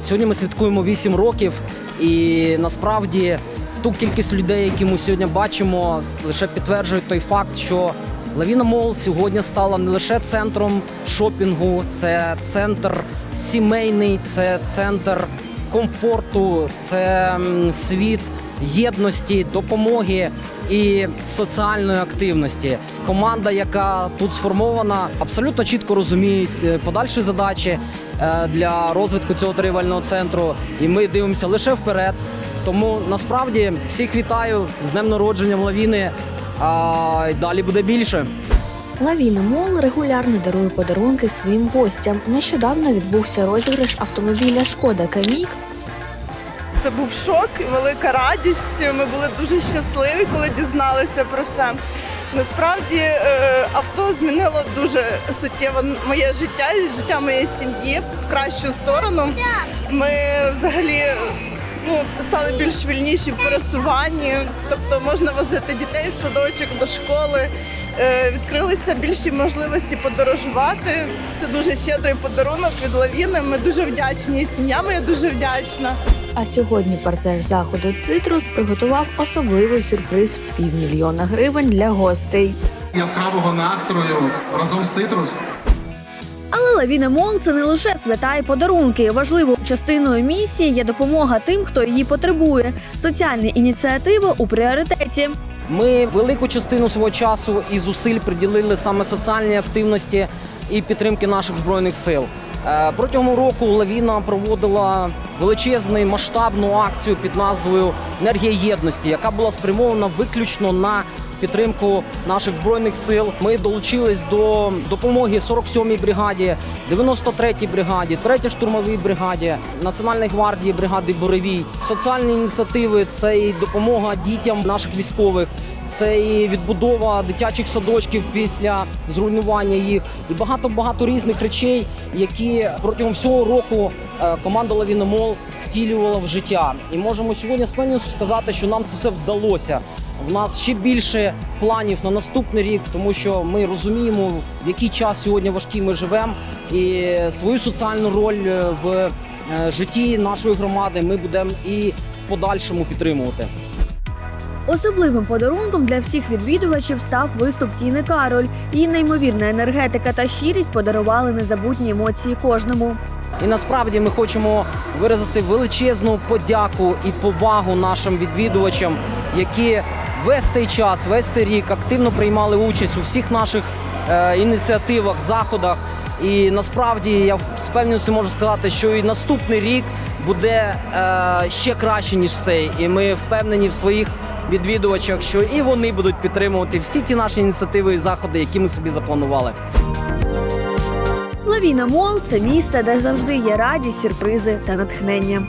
Сьогодні ми святкуємо 8 років, і насправді ту кількість людей, які ми сьогодні бачимо, лише підтверджують той факт, що Лавіна Мол сьогодні стала не лише центром шопінгу, це центр сімейний, це центр комфорту, це світ єдності, допомоги і соціальної активності. Команда, яка тут сформована, абсолютно чітко розуміють е, подальші задачі е, для розвитку цього торгівельного центру. І ми дивимося лише вперед. Тому насправді всіх вітаю з днем народження Лавіни. А далі буде більше. Лавіна Мол регулярно дарує подарунки своїм гостям. Нещодавно відбувся розіграш автомобіля Шкода Камік Це був шок велика радість. Ми були дуже щасливі, коли дізналися про це. Насправді е, авто змінило дуже суттєво моє життя і життя моєї сім'ї в кращу сторону. Ми взагалі ну, стали більш вільніші в пересуванні, тобто можна возити дітей в садочок до школи. Е, Відкрилися більші можливості подорожувати. Це дуже щедрий подарунок від лавіни. Ми дуже вдячні. І сім'я моя дуже вдячна. А сьогодні партнер заходу Цитрус приготував особливий сюрприз в півмільйона гривень для гостей. яскравого настрою разом з цитрус. Але Лавіна Мол це не лише свята і подарунки. Важливою частиною місії є допомога тим, хто її потребує. Соціальні ініціативи у пріоритеті. Ми велику частину свого часу і зусиль приділили саме соціальній активності і підтримки наших збройних сил. Е, Протягом року Лавіна проводила величезну масштабну акцію під назвою Енергія єдності, яка була спрямована виключно на підтримку наших збройних сил. Ми долучились до допомоги 47-й бригаді, 93-й бригаді, 3-й штурмовій бригаді, Національної гвардії бригади Боревій. Соціальні ініціативи це і допомога дітям наших військових. Це і відбудова дитячих садочків після зруйнування їх, і багато багато різних речей, які протягом всього року е, команда Лавіномол втілювала в життя. І можемо сьогодні з певністю сказати, що нам це все вдалося. В нас ще більше планів на наступний рік, тому що ми розуміємо, в який час сьогодні важкий ми живемо, і свою соціальну роль е, в е, житті нашої громади ми будемо і в подальшому підтримувати. Особливим подарунком для всіх відвідувачів став виступ Тіни Кароль. Її неймовірна енергетика та щирість подарували незабутні емоції кожному. І насправді ми хочемо виразити величезну подяку і повагу нашим відвідувачам, які весь цей час, весь цей рік активно приймали участь у всіх наших е, ініціативах, заходах. І насправді я з певністю можу сказати, що і наступний рік буде е, ще краще ніж цей. І ми впевнені в своїх відвідувачах, що і вони будуть підтримувати всі ті наші ініціативи і заходи, які ми собі запланували. Лавіна Мол це місце, де завжди є радість, сюрпризи та натхнення.